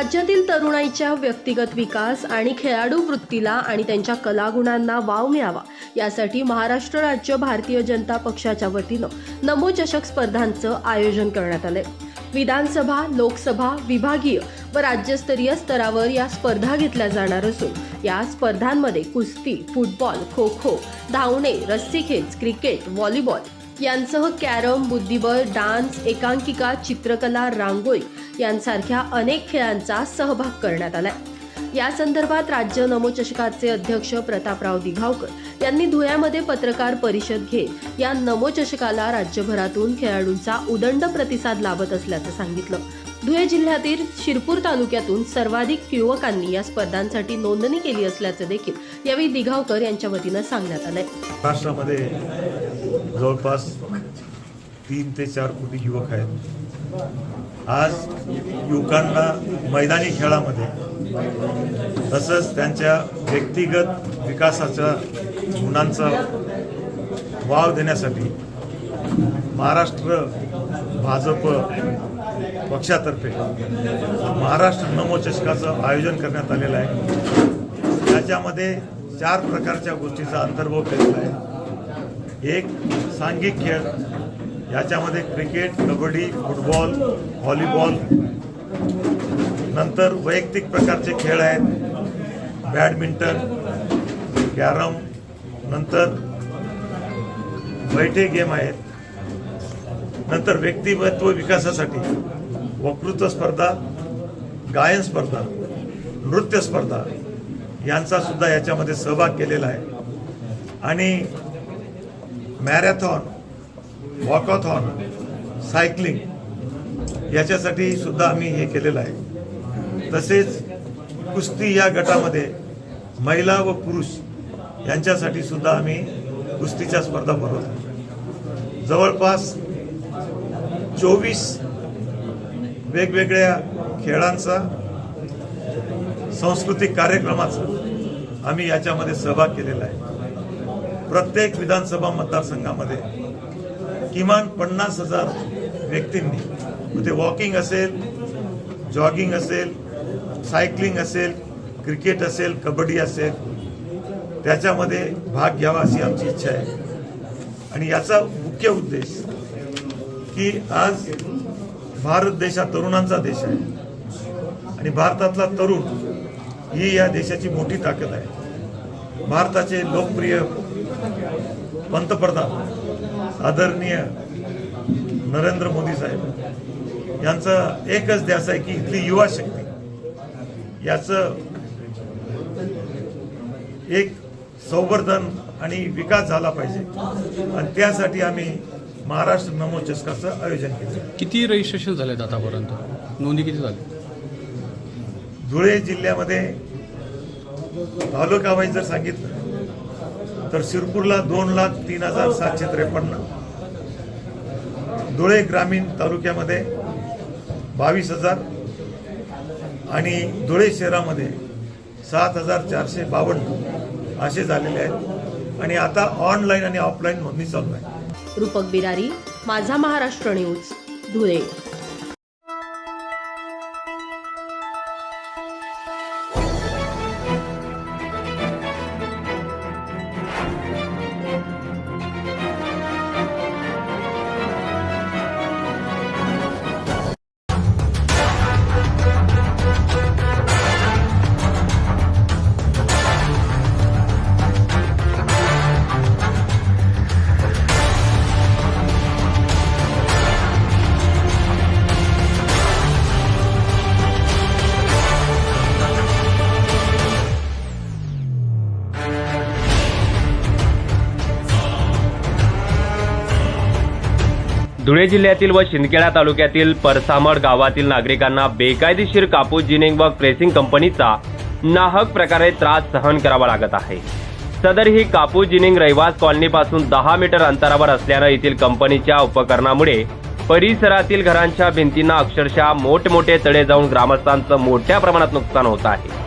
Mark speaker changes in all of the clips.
Speaker 1: राज्यातील तरुणाईच्या व्यक्तिगत विकास आणि खेळाडू वृत्तीला आणि त्यांच्या कलागुणांना वाव मिळावा यासाठी महाराष्ट्र राज्य भारतीय जनता पक्षाच्या वतीनं नमो चषक स्पर्धांचं आयोजन करण्यात आलंय. विधानसभा लोकसभा विभागीय व राज्यस्तरीय स्तरावर या स्पर्धा घेतल्या जाणार असून या स्पर्धांमध्ये कुस्ती फुटबॉल खो खो धावणे रस्सीखेच क्रिकेट व्हॉलीबॉल यांसह कॅरम बुद्धिबळ डान्स एकांकिका चित्रकला रांगोळी यांसारख्या अनेक खेळांचा सहभाग करण्यात आलाय. या संदर्भात राज्य नमोचषकाचे अध्यक्ष प्रतापराव दिघावकर यांनी धुळ्यामध्ये पत्रकार परिषद घेत या नमोचषकाला राज्यभरातून खेळाडूंचा उदंड प्रतिसाद लाभत असल्याचं सांगितलं. धुळे जिल्ह्यातील शिरपूर तालुक्यातून सर्वाधिक युवकांनी या स्पर्धांसाठी नोंदणी केली असल्याचं देखील यावेळी दिघावकर यांच्या वतीनं सांगण्यात आलंय.
Speaker 2: महाराष्ट्रामध्ये जवळपास तीन ते चार कोटी युवक आहेत. आज युवकांना मैदानी खेळामध्ये तसंच त्यांच्या व्यक्तिगत विकासाच्या गुणांचा वाव देण्यासाठी महाराष्ट्र भाजप पक्षातर्फे महाराष्ट्र नमोचषकाचं आयोजन करण्यात आलेलं आहे. त्याच्यामध्ये चार प्रकारच्या गोष्टीचा अंतर्भाव केलेला आहे. एक सांघिक खेळ याच्यामध्ये क्रिकेट कबड्डी फुटबॉल व्हॉलीबॉल नंतर वैयक्तिक प्रकारचे खेळ आहेत. बॅडमिंटन कॅरम नंतर बैठे गेम आहेत. नंतर व्यक्तिमत्व विकासासाठी वक्तृत्व स्पर्धा गायन स्पर्धा नृत्य स्पर्धा यांचा सुद्धा याच्यामध्ये सहभाग केलेला आहे. आणि मॅरेथॉन वॉकॉथॉन सायकलिंग याच्यासाठी सुद्धा आम्ही हे केलेलं आहे. तसेच कुस्ती या गटामध्ये महिला व पुरुष यांच्यासाठी सुद्धा आम्ही कुस्तीच्या स्पर्धा भरवतो. जवळपास चोवीस वेगवेगळ्या खेळांचा सांस्कृतिक कार्यक्रमाचा आम्ही याच्यामध्ये सहभाग केलेला आहे. प्रत्येक विधानसभा मतदारसंघामध्ये किमान पन्नास हजार व्यक्तींनी. मग ते वॉकिंग असेल जॉगिंग असेल सायकलिंग असेल क्रिकेट असेल कबड्डी असेल त्याच्यामध्ये भाग घ्यावा अशी आमची इच्छा आहे. आणि याचा मुख्य उद्देश की आज भारत देश हा तरुणांचा देश आहे. आणि भारतातला तरुण ही या देशाची मोठी ताकद आहे. भारताचे लोकप्रिय पंतप्रधान आदरणीय नरेंद्र मोदी साहेब यांचा एकच ध्यास आहे की इथली युवा शक्ती. याचं एक संवर्धन आणि विकास झाला पाहिजे. आणि त्यासाठी आम्ही महाराष्ट्र नमो चषकाचं आयोजन केलं.
Speaker 3: किती रजिस्ट्रेशन झालेत आतापर्यंत? नोंदी किती झाली?
Speaker 2: धुळे जिल्ह्यामध्ये तालुका वाईज जर सांगितलं तर शिरपूरला दोन लाख तीन हजार सातशे त्रेपन्न धुळे ग्रामीण तालुक्यामध्ये बावीस हजार आणि धुळे शहरामध्ये सात हजार चारशे बावन्न असे झालेले आहेत. आणि आता ऑनलाईन आणि ऑफलाईन नोंदणी चालू आहे.
Speaker 1: रूपक बिरारी माझा महाराष्ट्र न्यूज धुळे.
Speaker 4: धुळे जिल्ह्यातील व शिंदखेडा तालुक्यातील परसामड गावातील नागरिकांना बेकायदेशीर कापूस जिनिंग व प्रेसिंग कंपनीचा नाहक प्रकारे त्रास सहन करावा लागत आहे. सदर ही कापूस जिनिंग रहिवास कॉलनीपासून दहा मीटर अंतरावर असल्यानं येथील कंपनीच्या उपकरणामुळे परिसरातील घरांच्या भिंतींना अक्षरशः मोठमोठे तडे जाऊन ग्रामस्थांचं मोठ्या प्रमाणात नुकसान होत आहे.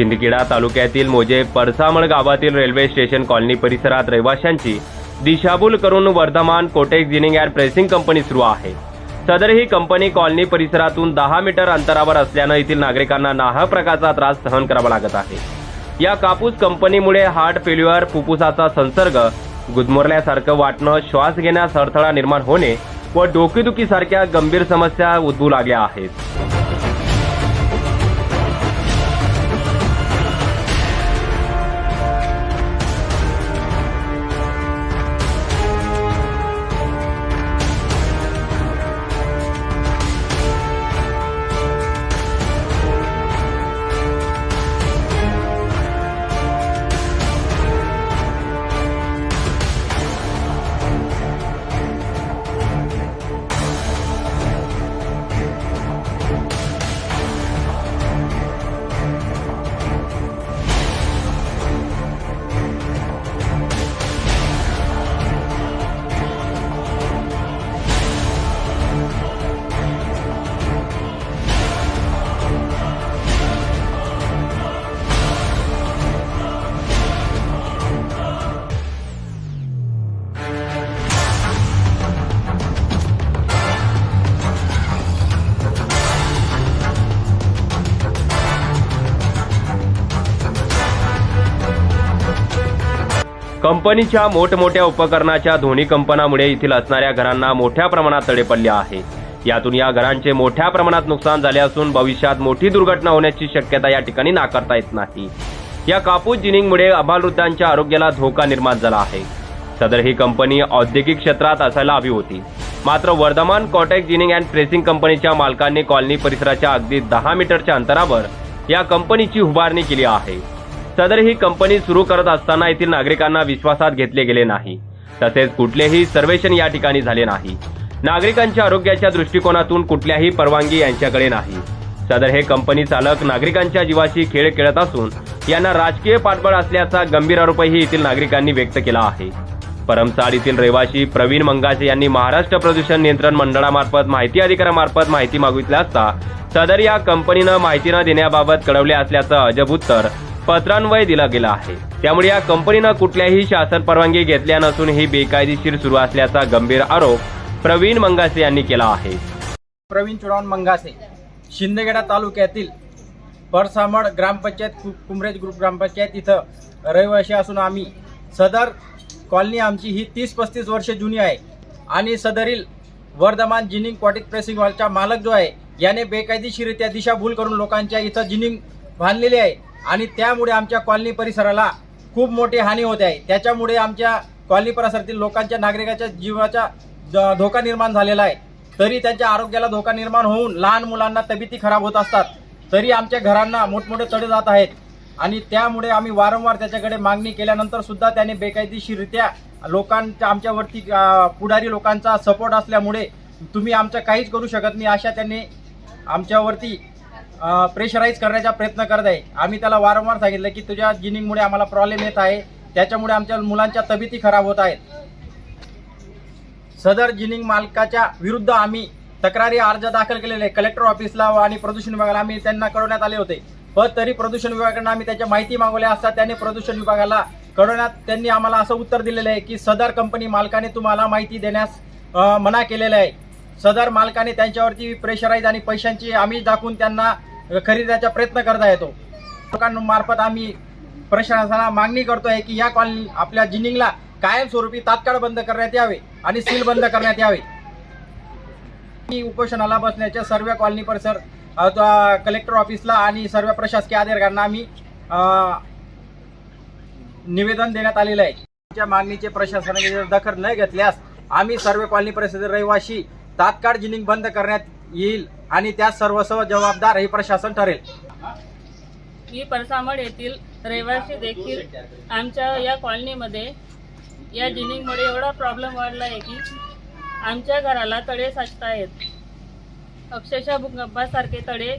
Speaker 4: शिंदखेडा तालुक्यातील मोजे परसामळ गावातील रेल्वे स्टेशन कॉलनी परिसरात रहिवाशांची दिशाभूल करून Vardhman Cotec ginning and pressing company सुरू आहे. सदर ही कंपनी कॉलनी परिसरातून दहा मीटर अंतरावर असल्यानं येथील नागरिकांना नाहक प्रकारचा त्रास सहन करावा लागत आहे. या कापूस कंपनीमुळे हार्ट फेल्युअर फुफ्फुसाचा संसर्ग गुदमरल्यासारखं वाटणं श्वास घेण्यास अडथळा निर्माण होणे व डोकेदुखीसारख्या गंभीर समस्या उद्भवू लागल्या आहेत. कंपनीच्या मोठमोठ्या उपकरणाच्या ध्वनी कंपनामुळे येथील असणाऱ्या घरांना मोठ्या प्रमाणात तडे पडले आहे. यातून या घरांचे मोठ्या प्रमाणात नुकसान झाले असून भविष्यात मोठी दुर्घटना होण्याची शक्यता या ठिकाणी नाकारता येत नाही. या कापूस जिनिंगमुळे अबालवृद्धांच्या आरोग्याला धोका निर्माण झाला आहे. सदर ही कंपनी औद्योगिक क्षेत्रात असायला हवी होती. मात्र Vardhman Cotec ginning and pressing कंपनीच्या मालकांनी कॉलनी परिसराच्या अगदी दहा मीटरच्या अंतरावर या कंपनीची उभारणी केली आहे. सदर ही कंपनी सुरू करत असताना येथील नागरिकांना विश्वासात घेतले गेले नाही. तसेच कुठलेही सर्वेक्षण या ठिकाणी झाले नाही. नागरिकांच्या आरोग्याच्या दृष्टिकोनातून कुठल्याही परवानगी यांच्याकडे नाही. सदर हे कंपनी चालक नागरिकांच्या जीवाशी खेळ खेळत असून यांना राजकीय पाठबळ असल्याचा गंभीर आरोपही येथील नागरिकांनी व्यक्त केला आहे. परमसाड येथील रहिवासी प्रवीण मंगाचे यांनी महाराष्ट्र प्रदूषण नियंत्रण मंडळामार्फत माहिती अधिकाऱ्यामार्फत माहिती मागितली असता सदर या कंपनीनं माहिती न देण्याबाबत कळवले असल्याचं अजब उत्तर पत्रान्वये दिला गेला आहे. त्यामुळे या कंपनीनं कुठल्याही शासन परवानगी घेतल्या नसून ही बेकायदेशीर सुरू असल्याचा गंभीर आरोप प्रवीण मंगासे यांनी केला आहे.
Speaker 5: प्रवीण चुडावण मंगासे शिंदखेडा तालुक्यातील परसामड ग्रामपंचायत कु- कुमरेज ग्रुप ग्रामपंचायत इथं रहिवासी असून आम्ही. सदर कॉलनी आमची ही तीस पस्तीस वर्ष जुनी आहे. आणि सदरील वर्धमान जिनिंग क्वाटिक प्रेसिंग हॉलचा मालक जो आहे याने बेकायदेशीरित्या दिशाभूल करून लोकांच्या इथं जिनिंग बांधलेली आहे. आणि त्यामुळे आमच्या कॉलनी परिसराला खूप मोठी हानी होते आहे. त्याच्यामुळे आमच्या कॉलनी परिसरातील लोकांच्या नागरिकाच्या जीवाचा ज- धोका निर्माण झालेला आहे. तरी त्यांच्या आरोग्याला धोका निर्माण होऊन लहान मुलांना तब्येती खराब होत असतात. तरी आमच्या घरांना मोठमोठे तडे जात आहेत. आणि त्यामुळे आम्ही वारंवार त्याच्याकडे मागणी केल्यानंतर सुद्धा त्याने बेकायदेशीररित्या लोकांच्या आमच्यावरती पुढारी लोकांचा सपोर्ट असल्यामुळे तुम्ही आमचं काहीच करू शकत नाही अशा त्यांनी आमच्यावरती प्रेशराईज करण्याचा प्रयत्न करत आहे. आम्ही त्याला वारंवार सांगितलं की तुझ्या जिनिंगमुळे आम्हाला प्रॉब्लेम येत आहे. त्याच्यामुळे आमच्या मुलांच्या तब्येती खराब होत आहेत. सदर जिनिंग मालकाच्या विरुद्ध आम्ही तक्रारी अर्ज दाखल केलेले आहे कलेक्टर ऑफिसला आणि प्रदूषण विभागाला आम्ही त्यांना कळवण्यात आले होते. पण तरी प्रदूषण विभागाकडनं आम्ही त्याच्या माहिती मागवल्या असता त्याने प्रदूषण विभागाला कळवण्यात त्यांनी आम्हाला असं उत्तर दिलेलं आहे की सदर कंपनी मालकाने तुम्हाला माहिती देण्यास मना केलेलं आहे. सदर मालकाने त्यांच्यावरती प्रेशराईज आणि पैशांची आम्ही दाखवून त्यांना खरेदीचा प्रयत्न करता येतो. लोकांमार्फत आम्ही प्रशासनाला मागणी करतोय की या कॉलनी आपल्या जिनिंगला कायमस्वरूपी तात्काळ बंद करण्यात यावे आणि सील बंद करण्यात यावे. मी उपोषणाला बसण्याच्या सर्व कॉलनी परिसर कलेक्टर ऑफिसला आणि सर्व प्रशासकीय अधिकाऱ्यांना आम्ही निवेदन देण्यात आलेलं आहे. आमच्या मागणीचे प्रशासनाने जर दखल न घेतल्यास आम्ही सर्व कॉलनी परिसर रहिवाशी तात्काळ जिनिंग बंद करण्यात येईल. आणि त्या सर्वस्व जबाबदार हे प्रशासन ठरेल.
Speaker 6: मी परसामड येथील रहिवासी देखील आमच्या या कॉलनीमध्ये या जिनिंगमुळे एवढा प्रॉब्लेम वाढला आहे की आमच्या घराला तडे साचत आहेत अक्षरशः भूकंपासारखे तडे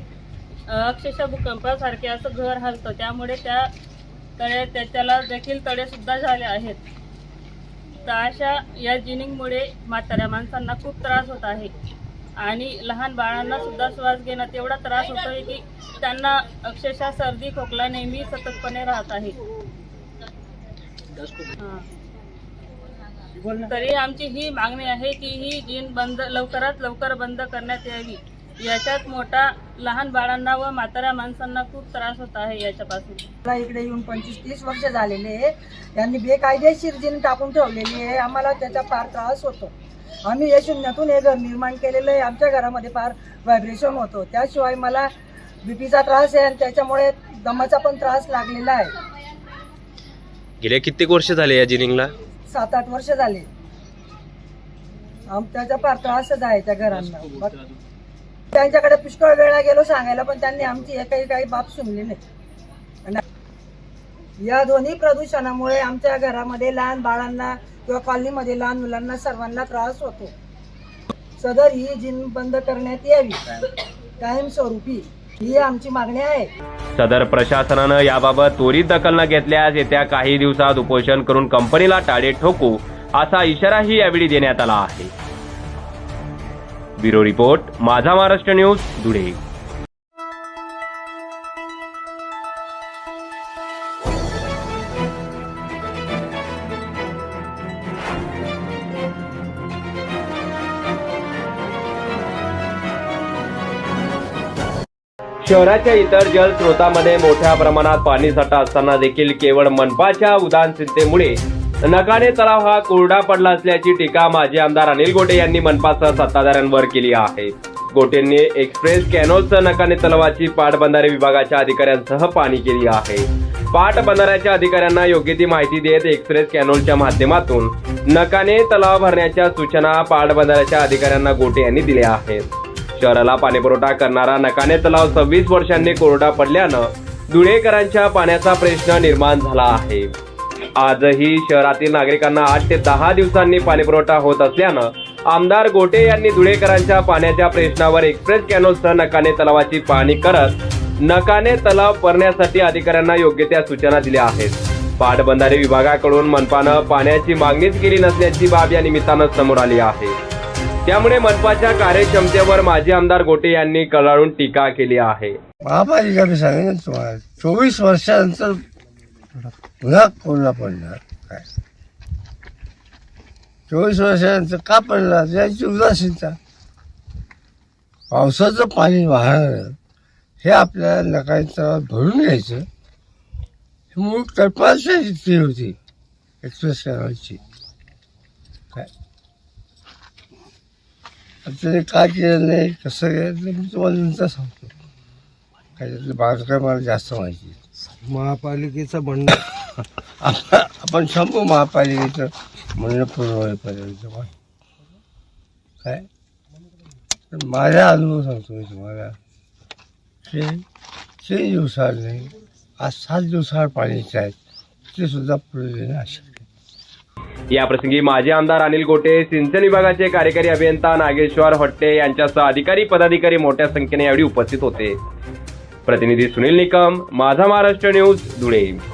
Speaker 6: अक्षरशः भूकंपासारखे असं घर हलतं. त्यामुळे त्या तळे त्या- त्याला देखील तडेसुद्धा झाले आहेत. तर अशा या जिनिंगमुळे म्हाताऱ्या माणसांना खूप त्रास होत आहे. आणि लहान बाळांना सुद्धा श्वास घेण्यात एवढा त्रास होतोय की त्यांना अक्षरशः सर्दी खोकला नेहमी सततपणे राहत आहे. तरी आमची ही मागणी आहे की ही जीन बंद लवकरात लवकर बंद करण्यात यावी. याच्यात मोठा लहान बाळांना व म्हाताऱ्या माणसांना खूप त्रास होत आहे याच्यापासून.
Speaker 7: मला इकडे येऊन पंचवीस तीस वर्ष झालेले. त्यांनी बेकायदेशीर जिन टाकून ठेवलेली आहे. आम्हाला त्याचा फार त्रास होतो. आम्ही या शून्यातून हे घर निर्माण केलेलं आहे. आमच्या घरामध्ये फार व्हायब्रेशन होतो. त्याशिवाय मला बीपीचा त्रास आहे आणि त्याच्यामुळे दमाचा पण त्रास लागलेला आहे.
Speaker 4: गेल्या कित्येक वर्ष झाले या जिनिंगला?
Speaker 7: सात आठ वर्ष झाले. आम त्याचा फार त्रासच आहे त्या घरांना. त्यांच्याकडे पुष्कळ वेळा गेलो सांगायला पण त्यांनी आमची एकही काही बाब सुनली नाही. आणि या दोन्ही प्रदूषणामुळे आमच्या घरामध्ये लहान बाळांना किंवा कॉलनीमध्ये लहान मुलांना सर्वांना त्रास होतो. सदर ही जिन बंद करण्यात यावी. कायमस्वरूपी ही आमची मागणी आहे.
Speaker 4: सदर प्रशासनानं याबाबत त्वरित दखल न घेतल्यास येत्या काही दिवसात उपोषण करून कंपनीला टाळे ठोकू असा इशाराही यावेळी देण्यात आला आहे. ब्युरो रिपोर्ट माझा महाराष्ट्र न्यूज धुळे. शहराच्या इतर जलस्रोतामध्ये मोठ्या प्रमाणात पाणीसाठा असताना देखील केवळ मनपाच्या उदासीनतेमुळे नकाने तलाव हा कोरडा पडला असल्याची टीका माजी आमदार अनिल गोटे यांनी मनपासह सत्ताधाऱ्यांवर केली आहे. गोटेंनी एक्सप्रेस कॅनोलसह नकाने तलावाची पाटबंधारे विभागाच्या अधिकाऱ्यांसह पाणी केली आहे. पाटबंधाऱ्याच्या अधिकाऱ्यांना योग्य ती माहिती देत एक्सप्रेस कॅनोलच्या माध्यमातून नकाने तलाव भरण्याच्या सूचना पाटबंधाऱ्याच्या अधिकाऱ्यांना गोटे यांनी दिल्या आहेत. शहराला पाणीपुरवठा करणारा नकाने तलाव सव्वीस वर्षांनी कोरडा पडल्यानं धुळेकरांच्या पाण्याचा प्रश्न निर्माण झाला आहे. आजही शहरातील नागरिकांना आठ ते दहा दिवसांनी पाणीपुरवठा होत असल्यानं आमदार गोटे यांनी धुळेकरांच्या पाण्याच्या प्रश्नावर एक्सप्रेस कॅनोलसह नकाने तलावाची पाहणी करत नकाने तलाव भरण्यासाठी अधिकाऱ्यांना योग्य त्या सूचना दिल्या आहेत. पाटबंधारे विभागाकडून मनपानं पाण्याची मागणीच केली नसल्याची बाब या निमित्तानं समोर आली आहे. त्यामुळे मनपाच्या कार्यक्षमतेवर माजी आमदार गोटे यांनी कळाळून टीका केली आहे.
Speaker 8: महापालिका मी सांगेन तुम्हाला. चोवीस वर्षानंतर पुन्हा कोणला पडणार. काय? चोवीस वर्षानंतर का पडला याची उदासीनता. पावसाचं पाणी वाहणं हे आपल्याला नकाराच्या भरून घ्यायचं. ही मूळ कल्पनाच होती. एक्सप्रेस करायची काय आणि त्याने काय केलं नाही कसं केलं मी तुम्हाला नंतर सांगतो. काय त्यातलं काय मला जास्त माहिती आहे.
Speaker 9: महापालिकेचं म्हणणं
Speaker 8: आपण आपण संपू महापालिकेचं म्हणणं पूर्ण होईपर्यंत काय? पण माझा अनुभव सांगतो मी तुम्हाला. ते तीन दिवसाळ नाही आज सात दिवसाळ पाणीचे आहेत ते सुद्धा पुढे देणं
Speaker 4: याप्रसंगी माजी आमदार अनिल गोटे सिंचन विभागाचे कार्यकारी अभियंता नागेश्वर हट्टे यांच्यासह अधिकारी पदाधिकारी मोठ्या संख्येने यावेळी उपस्थित होते. प्रतिनिधी सुनील निकम माझा महाराष्ट्र न्यूज धुळे.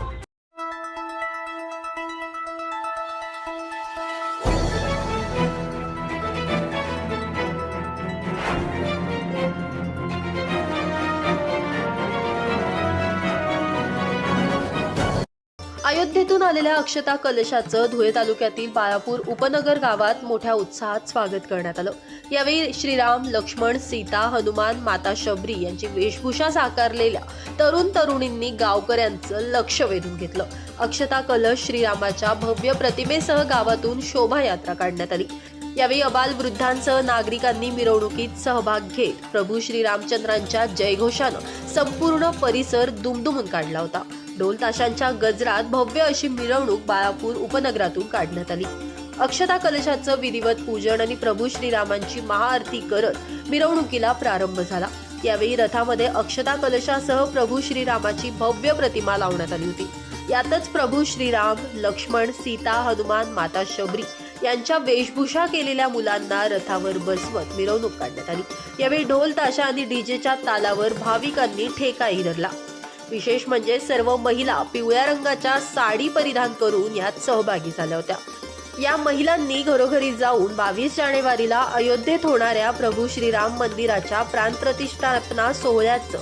Speaker 1: अक्षता कलशाचं धुळे तालुक्यातील बाळापूर उपनगर गावात मोठ्या उत्साहात स्वागत करण्यात आलं. यावेळी श्रीराम लक्ष्मण सीता हनुमान माता शबरी यांची वेशभूषा साकारलेल्या तरुण तरुणींनी गावकऱ्यांचं लक्ष वेधून घेतलं. अक्षता कलश श्रीरामाच्या भव्य प्रतिमेसह गावातून शोभायात्रा काढण्यात आली. यावेळी अबाल वृद्धांसह नागरिकांनी मिरवणुकीत सहभाग घेत प्रभू श्रीरामचंद्रांच्या जयघोषानं संपूर्ण परिसर दुमदुमून काढला होता. ढोल ताशांच्या गजरात भव्य अशी मिरवणूक बाळापूर उपनगरातून काढण्यात आली. अक्षता कलशाचं विधिवत पूजन आणि प्रभू श्रीरामांची महाआरती करत मिरवणुकीला प्रारंभ झाला. यावेळी रथामध्ये अक्षता कलशासह प्रभू श्रीरामाची भव्य प्रतिमा लावण्यात आली होती. यातच प्रभू श्रीराम लक्ष्मण सीता हनुमान माता शबरी यांच्या वेशभूषा केलेल्या मुलांना रथावर बसवत मिरवणूक काढण्यात आली. यावेळी ढोल ताशा आणि डीजेच्या तालावर भाविकांनी ठेकाही धरला विशेष म्हणजे सर्व महिला पिवळ्या रंगाच्या साडी परिधान करून यात सहभागी झाल्या होत्या. या महिलांनी घरोघरी जाऊन बावीस जानेवारीला अयोध्येत होणाऱ्या प्रभू श्रीराम मंदिराच्या प्राणप्रतिष्ठापना सोहळ्याचं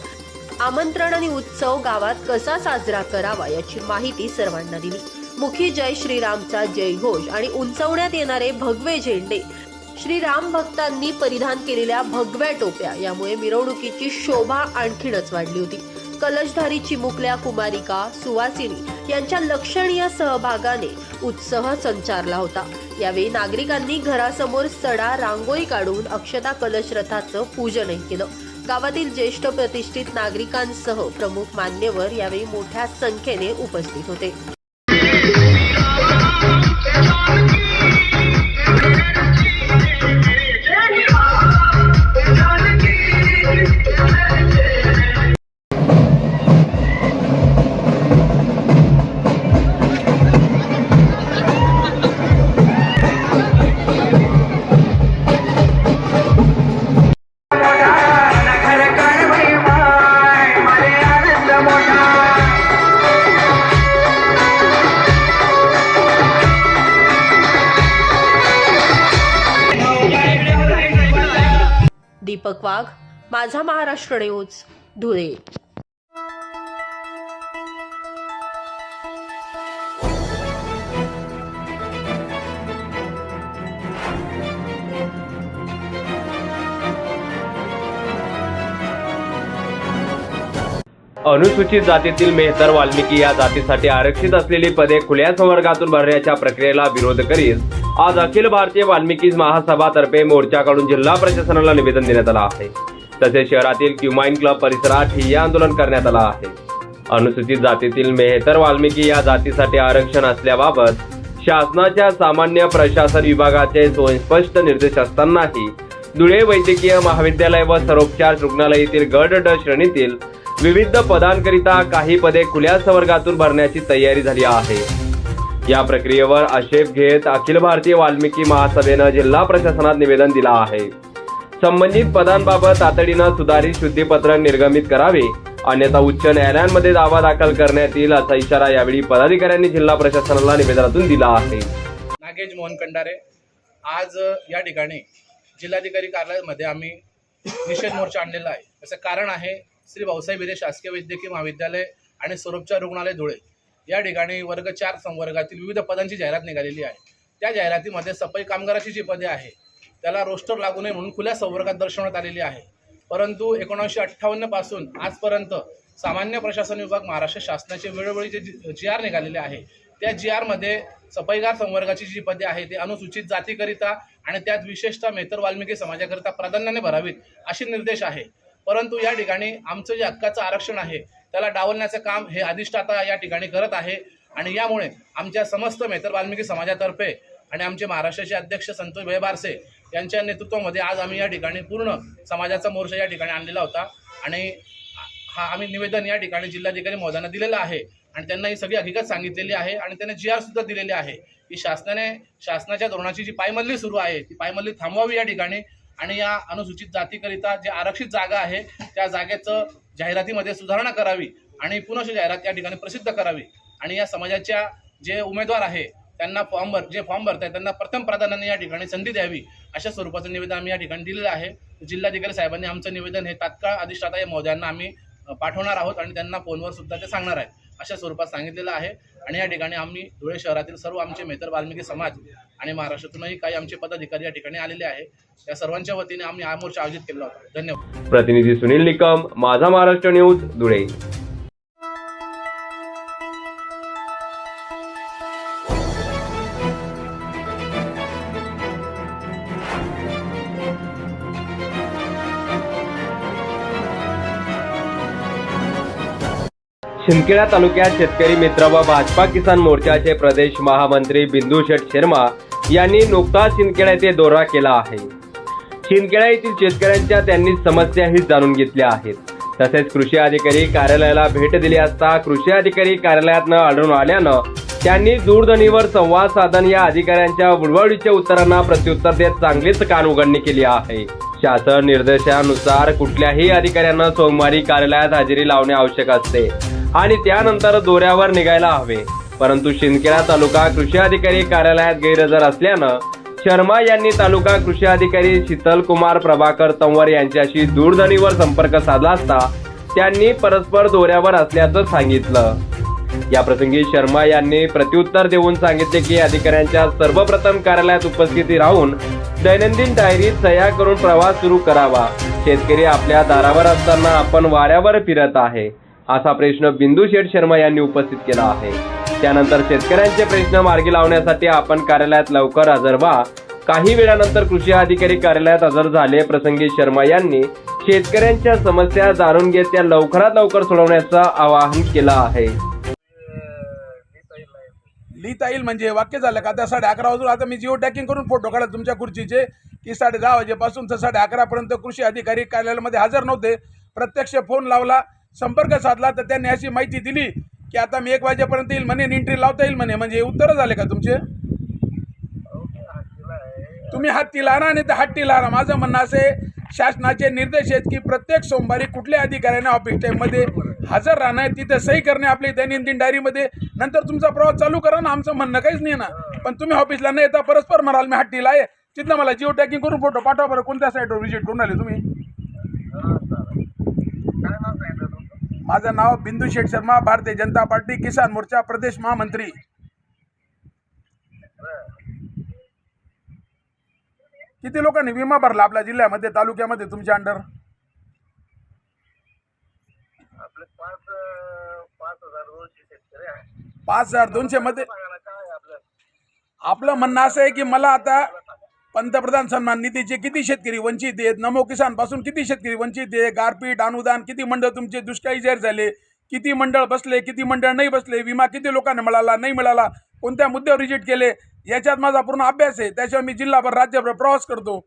Speaker 1: आमंत्रण आणि उत्सव गावात कसा साजरा करावा याची माहिती सर्वांना दिली. मुखी जय श्रीरामचा जयघोष आणि उंचवण्यात येणारे भगवे झेंडे. श्रीराम भक्तांनी परिधान केलेल्या भगव्या टोप्या यामुळे मिरवणुकीची शोभा आणखीनच वाढली होती. कलशधारी चिमुकल्या कुमारिका सुवासिनी यांच्या लक्षणीय सहभागाने उत्साह संचारला होता. यावेळी नागरिकांनी घरासमोर सडा रांगोळी काढून अक्षता कलश रथाचं पूजनही केलं. गावातील ज्येष्ठ प्रतिष्ठित नागरिकांसह प्रमुख मान्यवर यावेळी मोठ्या संख्येने उपस्थित होते. माझा महाराष्ट्र न्यूज धुळे.
Speaker 4: अनुसूचित जातीतील मेहतर वाल्मिकी या जातीसाठी आरक्षित असलेली पदे खुल्या संवर्गातून भरण्याच्या प्रक्रियेला विरोध करीत आज अखिल भारतीय वाल्मिकी महासभातर्फे मोर्चाकडून जिल्हा प्रशासनाला निवेदन देण्यात आलं आहे. तसेच शहरातील क्युमाइन क्लब परिसरात ठिय्या आंदोलन करण्यात आलं आहे. अनुसूचित जातीतील मेहतर वाल्मिकी या जातीसाठी आरक्षण असल्याबाबत शासनाच्या सामान्य प्रशासन विभागाचे सुस्पष्ट निर्देश असतानाही धुळे वैद्यकीय महाविद्यालय व सरोपचार रुग्णालय येथील गट ड श्रेणीतील विविध पदांकरिता काही पदे खुल्या संवर्गातून भरण्याची तयारी झाली आहे. या प्रक्रियेवर आक्षेप घेत अखिल भारतीय वाल्मिकी महासभेनं जिल्हा प्रशासनात निवेदन दिलं आहे. संबंधित पदांबाबत तातडीनं सुधारित शुद्धीपत्र निर्गमित करावे. अन्यथा उच्च न्यायालयांमध्ये दावा दाखल करण्यात येईल असा इशारा यावेळी पदाधिकाऱ्यांनी जिल्हा प्रशासनाला निवेदनातून दिला आहे.
Speaker 10: नागेश मोहन कंडारे आज या ठिकाणी जिल्हाधिकारी कार्यालयामध्ये आम्ही निषेध मोर्चा आणलेला आहे. त्याचं कारण आहे श्री भाऊसाहेब हिरे शासकीय वैद्यकीय महाविद्यालय आणि स्वरूपच्या रुग्णालय धुळे. या ठिकाणी वर्ग चार संवर्गातील विविध पदांची जाहिरात निघालेली आहे. त्या जाहिरातीमध्ये सफाई कामगाराची जी पदे आहे त्याला रोस्टर लागू नये म्हणून खुल्या संवर्गात दर्शवण्यात आलेली आहे. परंतु एकोणीसशे अठ्ठावन्नपासून आजपर्यंत सामान्य प्रशासन विभाग महाराष्ट्र शासनाचे वेळोवेळी जे जी आर निघालेले आहे त्या जी आरमध्ये सफाईगार संवर्गाची जी पदे आहे ते अनुसूचित जातीकरिता आणि त्यात विशेषतः मेतर वाल्मिकी समाजाकरिता प्राधान्याने भरावीत असे निर्देश आहे. परंतु या ठिकाणी आमचं जे हक्काचं आरक्षण आहे त्याला डावलण्याचं काम हे अधिष्ठाता या ठिकाणी करत आहे आणि यामुळे आमच्या समस्त मेतर वाल्मिकी समाजातर्फे आणि आमचे महाराष्ट्राचे अध्यक्ष संतोष भाई बारसे यांच्या नेतृत्वामध्ये आज आम्ही या ठिकाणी पूर्ण समाजाचा मोर्चा या ठिकाणी आणलेला होता. आणि हा आम्ही निवेदन या ठिकाणी जिल्हाधिकारी महोदयांना दिलेलं आहे. आणि त्यांना ही सगळी हकीकत सांगितलेली आहे आणि त्यांना जी आर सुद्धा दिलेली आहे. की शासनाने शासनाच्या धोरणाची जी पायमल्ली सुरू आहे ती पायमल्ली थांबवावी या ठिकाणी. आणि या अनुसूचित जातीकरिता जे आरक्षित जागा आहे त्या जागेचं जाहिरातीमध्ये सुधारणा करावी आणि पुन्हा जाहिरात या ठिकाणी प्रसिद्ध करावी. आणि या समाजाच्या जे उमेदवार आहे त्यांना फॉर्म भर जे फॉर्म भरताय त्यांना प्रथम प्राधान्याने या ठिकाणी संधी द्यावी अशा स्वरूपाचं निवेदन आम्ही या ठिकाणी दिलेलं आहे. जिल्हाधिकारी साहेबांनी आमचं निवेदन हे तात्काळ अधिष्ठाता या महोदयांना आम्ही पाठवणार आहोत आणि त्यांना फोनवर सुद्धा ते सांगणार आहे अशा स्वरूपात सांगितलेलं आहे. आणि या ठिकाणी आम्ही धुळे शहरातील सर्व आमचे मेतर वाल्मिकी समाज आणि महाराष्ट्रातूनही काही आमचे पदाधिकारी या ठिकाणी आलेले आहे त्या सर्वांच्या वतीने आम्ही हा मोर्चा आयोजित केला होता. धन्यवाद.
Speaker 4: प्रतिनिधी सुनील निकम माझा महाराष्ट्र न्यूज धुळे. शिंदखेडा तालुक्यात शेतकरी मित्र व भाजपा किसान मोर्चाचे प्रदेश महामंत्री बिंदू शेठ शर्मा यांनी नुकताच शिंदखेडा येथे दौरा केला आहे. शिंदखेडा येथील शेतकऱ्यांच्या त्यांनी समस्याही जाणून घेतल्या आहेत. तसेच कृषी अधिकारी कार्यालयाला भेट दिली असता कृषी अधिकारी कार्यालयात न आढळून आल्यानं त्यांनी दूरध्वनीवर संवाद साधन या अधिकाऱ्यांच्या बुडबुडीच्या उत्तरांना प्रत्युत्तर देत चांगलीच कान उघडणी केली आहे. शासन निर्देशानुसार कुठल्याही अधिकाऱ्यांना सोमवारी कार्यालयात हजेरी लावणे आवश्यक असते. आणि त्यानंतर दोऱ्यावर निघायला हवे. परंतु शिंदखेडा तालुका कृषी अधिकारी कार्यालयात गैरहजर असल्यानं शर्मा यांनी तालुका कृषी अधिकारी शीतल कुमार प्रभाकर तंवर यांच्याशी दूरध्वनीवर संपर्क साधला असता त्यांनी परस्पर दोऱ्यावर असल्याचं सांगितलं. या प्रसंगी शर्मा यांनी प्रत्युत्तर देऊन सांगितले की अधिकाऱ्यांच्या सर्वप्रथम कार्यालयात उपस्थिती राहून दैनंदिन डायरीत सह्या करून प्रवास सुरू करावा. शेतकरी आपल्या दारावर असताना आपण वाऱ्यावर फिरत आहे. असा प्रश्न बिंदू शेठ शर्मा यांनी उपस्थित केला आहे. त्यानंतर शेतकऱ्यांचे प्रश्न मार्गी लावण्यासाठी आपण कार्यालयात लवकर हजर व्हा. काही वेळानंतर कृषी अधिकारी कार्यालयात हजर झाले. प्रसंगी शर्मा यांनी शेतकऱ्यांच्या समस्या जाणून घेत त्या लवकरात लवकर सोडवण्याचं आवाहन केलं आहे.
Speaker 11: लिहिता येईल म्हणजे वाक्य झालं का? आता साडे अकरा वाजून आता मी जिओ टॅकिंग करून फोटो काढला तुमच्या खुर्चीचे की साडे दहा वाजेपासून तर साडे अकरापर्यंत कृषी अधिकारी कार्यालयामध्ये हजर नव्हते. प्रत्यक्ष फोन लावला. संपर्क साधला तर त्यांनी अशी माहिती दिली की आता मी एक वाजेपर्यंत येईल म्हणे एंट्री लावता येईल म्हणे. म्हणजे उत्तर झाले का तुमचे? तुम्ही हत्तीला आणा आणि त्या हत्तीला आणा माझं म्हणणं असं आहे शासनाचे निर्देश आहेत की प्रत्येक सोमवारी कुठल्या अधिकाऱ्याने ऑफिस टाईममध्ये हजर राहणं तिथे सही करणे आपली दैनंदिन डायरीमध्ये नंतर तुमचा प्रवास चालू करा ना आमचं म्हणणं काहीच नाही ना. पण तुम्ही ऑफिसला नाही येता परस्पर म्हणाल मी हट्टीला आहे. तिथनं मला जिओ टॅकिंग करून फोटो पाठवा बरं. कोणत्या साईटवर व्हिजिट करून आले तुम्ही? माझं नाव बिंदू शेठ शर्मा भारतीय जनता पार्टी किसान मोर्चा प्रदेश महामंत्री. किती लोकांनी विमा भरला आपल्या जिल्ह्यामध्ये तालुक्यामध्ये तुमच्या अंडर पाच हजार दोनशे मध्ये आपलं म्हणणं असं आहे की मला आता पंतप्रधान सन्मान निधीचे किती शेतकरी वंचित आहेत? नमो किसानपासून किती शेतकरी वंचित आहे गारपीट अनुदान किती मंडळ तुमचे दुष्काळी जाहीर झाले? किती मंडळ बसले किती मंडळ नाही बसले? विमा किती लोकांना मिळाला नाही मिळाला? कोणत्या मुद्द्यावर रिजेक्ट केले? याच्यात माझा पूर्ण अभ्यास आहे. त्याच्यावर मी जिल्हाभर राज्यभर प्रवास करतो.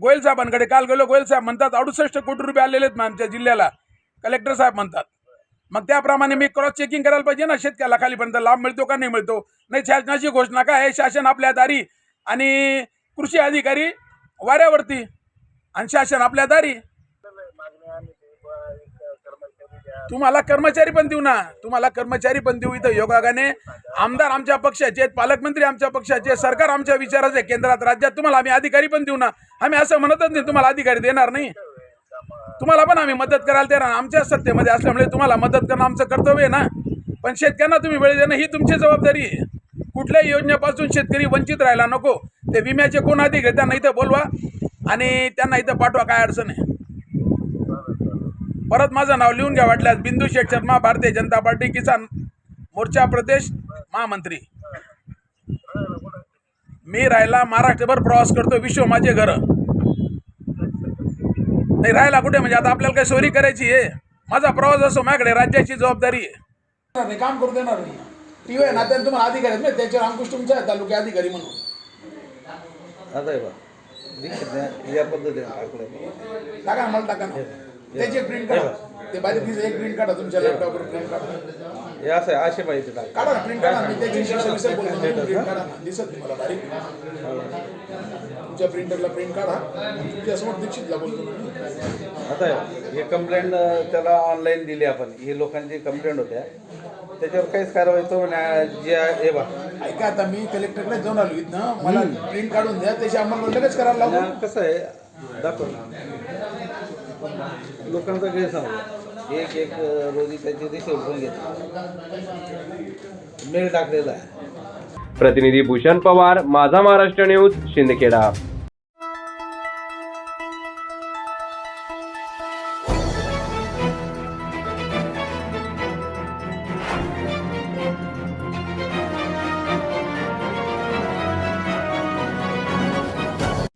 Speaker 11: गोयल साहेबांकडे काल गेलो. गोयल साहेब म्हणतात अडुसष्ट कोटी रुपये आलेले आहेत आमच्या जिल्ह्याला. कलेक्टर साहेब म्हणतात. मग त्याप्रमाणे मी क्रॉस चेकिंग करायला पाहिजे ना? शेतकऱ्याला खालीपर्यंत लाभ मिळतो का नाही मिळतो? नाही शासनाची घोषणा काय? आहे शासन आपल्या दारी आणि कृषी अधिकारी वाऱ्यावरती आणि शासन आपल्या दारी. तुम्हाला कर्मचारी पण देऊ ना. तुम्हाला कर्मचारी पण देऊ इथं योगागाने. आमदार आमच्या पक्षाचे आहेत पालकमंत्री आमच्या पक्षाचे सरकार आमच्या विचाराचे केंद्रात राज्यात. तुम्हाला आम्ही अधिकारी पण देऊ ना. आम्ही असं म्हणतच नाही तुम्हाला अधिकारी देणार नाही. तुम्हाला पण आम्ही मदत करायला देणार. आमच्या सत्तेमध्ये असल्यामुळे तुम्हाला मदत करणं आमचं कर्तव्य आहे ना. पण शेतकऱ्यांना तुम्ही वेळ देणं ही तुमची जबाबदारी आहे. कुठल्याही योजनेपासून शेतकरी वंचित राहायला नको. ते विम्याचे कोण अधिक त्यांना इथं बोलवा आणि त्यांना इथं पाठवा काय अडचण आहे. परत माझं नाव लिहून घ्या वाटल्यास. बिंदू शेठ शर्मा भारतीय जनता पार्टी किसान मोर्चा प्रदेश महामंत्री. मी राहायला महाराष्ट्रभर प्रवास करतो विश्व माझे घर. नाही राहायला कुठे? म्हणजे आता आपल्याला काही सोयरी करायची आहे. माझा प्रवास असो माझ्याकडे राज्याची जबाबदारी आहे. काम करू देणार नाही टी व्ही नात्याने तुम्हाला अधिकारी त्याच्यावर अंकुश तुमचा आहे तालुक्या अधिकारी म्हणून.
Speaker 9: आता आहे बा या पद्धतीने टाकलं
Speaker 11: टाका ना, मला टाका ना. त्याची प्रिंट काढा. ते बारीक एक प्रिंट काढा तुमच्या लॅपटॉपवर प्रिंट काढा.
Speaker 9: हे असं आहे असे पाहिजे टाक.
Speaker 11: काढा ना प्रिंट काढा मी त्याची शिक्षण विषय बोलतो काढा ना. दिसत तुम्हाला बारीक. तुमच्या प्रिंटरला प्रिंट काढा. तुमच्यासमोर दीक्षितला बोलतो मी.
Speaker 9: आता हे कंप्लेंट त्याला ऑनलाईन दिली आपण. हे लोकांची कंप्लेंट होत्या. त्याच्यावर काहीच कारवाई तो म्हणे जे आहे- हे बा
Speaker 11: ऐका आता मी कलेक्टरकडे जाऊन आलो इथनं. मला प्रिंट काढून द्या. त्याची आम्हाला लगेच करायला
Speaker 9: आणि कसं आहे? दाखव लोकांचा गैरसमज. एक एक अं, रोजी त्याची रिसिव्ह करून घेतली मेल टाकलेला आहे.
Speaker 4: प्रतिनिधी भूषण पवार माझा महाराष्ट्र न्यूज शिंदखेडा.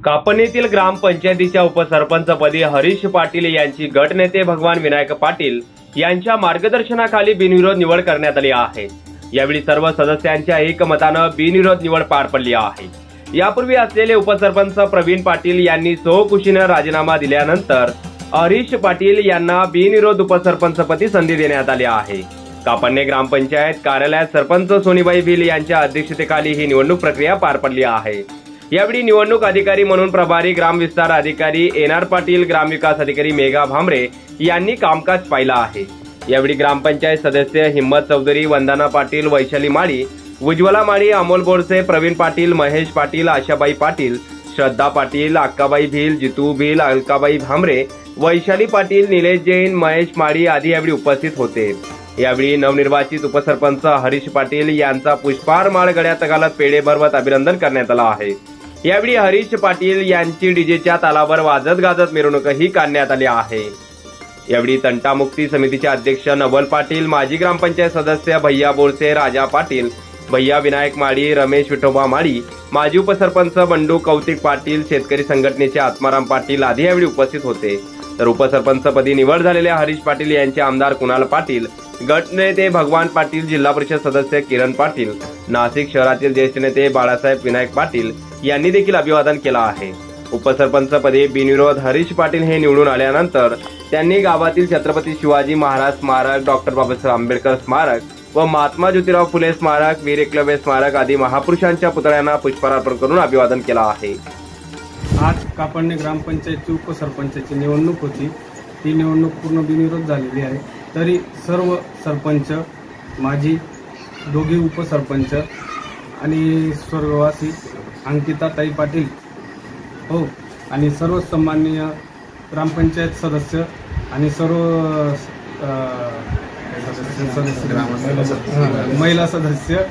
Speaker 4: कापणीतील ग्रामपंचायतीच्या उपसरपंचपदी हरीश पाटील यांची गटनेते भगवान विनायक पाटील यांच्या मार्गदर्शनाखाली बिनविरोध निवड करण्यात आली आहे. यावेळी सर्व सदस्यांच्या एकमतानं बिनविरोध निवड पार पडली आहे. यापूर्वी असलेले उपसरपंच प्रवीण पाटील यांनी सोहकुशीनं राजीनामा दिल्यानंतर हरीश पाटील यांना बिनविरोध उपसरपंचपदी संधी देण्यात आली आहे. कापण्णे ग्रामपंचायत कार्यालयात सरपंच सोनीबाई भिल यांच्या अध्यक्षतेखाली ही निवडणूक प्रक्रिया पार पडली आहे. यावेळी निवडणूक अधिकारी म्हणून प्रभारी ग्रामविस्तार अधिकारी एन आर पाटील ग्रामविकास अधिकारी मेघा भांबरे यांनी कामकाज पाहिलं आहे. यावेळी ग्रामपंचायत सदस्य हिम्मत चौधरी वंदना पाटील वैशाली माळी उज्ज्वला माळी अमोल बोरसे प्रवीण पाटील महेश पाटील आशाबाई पाटील श्रद्धा पाटील अक्काबाई भिल जितू भिल अलकाबाई भांबरे वैशाली पाटील निलेश जैन महेश माळी आदी यावेळी उपस्थित होते. यावेळी नवनिर्वाचित उपसरपंच हरीश पाटील यांचा पुष्पहार माळ गड्यात घालत पेढे भरवत अभिनंदन करण्यात आलं आहे. यावेळी हरीश पाटील यांची डीजेच्या तालावर वाजत गाजत मिरवणूकही काढण्यात आली आहे. यावेळी तंटामुक्ती समितीचे अध्यक्ष नवल पाटील माजी ग्रामपंचायत सदस्य भैया बोरसे राजा पाटील भैया विनायक माळी रमेश विठोबा माळी माजी उपसरपंच बंडू कौतिक पाटील शेतकरी संघटनेचे आत्माराम पाटील आदी यावेळी उपस्थित होते. तर उपसरपंचपदी निवड झालेल्या हरीश पाटील यांचे आमदार कुणाल पाटील गटनेते भगवान पाटील जिल्हा परिषद सदस्य किरण पाटील नाशिक शहरातील ज्येष्ठ नेते बाळासाहेब विनायक पाटील यांनी देखील अभिवादन केलं आहे. उपसरपंचपदी बिनविरोध हरीश पाटील हे निवडून आल्यानंतर त्यांनी गावातील छत्रपती शिवाजी महाराज स्मारक डॉक्टर बाबासाहेब आंबेडकर स्मारक व महात्मा ज्योतिराव फुले स्मारक वीर एकलव्य स्मारक आदी महापुरुषांच्या पुतळ्यांना पुष्पार्पण करून अभिवादन केलं आहे.
Speaker 3: आज कापडणे ग्रामपंचायतची उपसरपंचाची निवडणूक होती. ती निवडणूक पूर्ण बिनविरोध झालेली आहे. तरी सर्व सरपंच माझी दोघे उपसरपंच आणि स्वर्गवासी अंकिता ताई पाटील हो आणि सर्व सन्माननीय ग्रामपंचायत सदस्य आणि सर्व सदस्य महिला सदस्य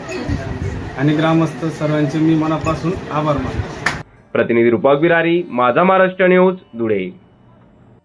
Speaker 3: आणि ग्रामस्थ सर्वांचे मी मनापासून आभार मानतो.
Speaker 4: प्रतिनिधी रुपाक बिरारी माझा महाराष्ट्र न्यूज धुळे.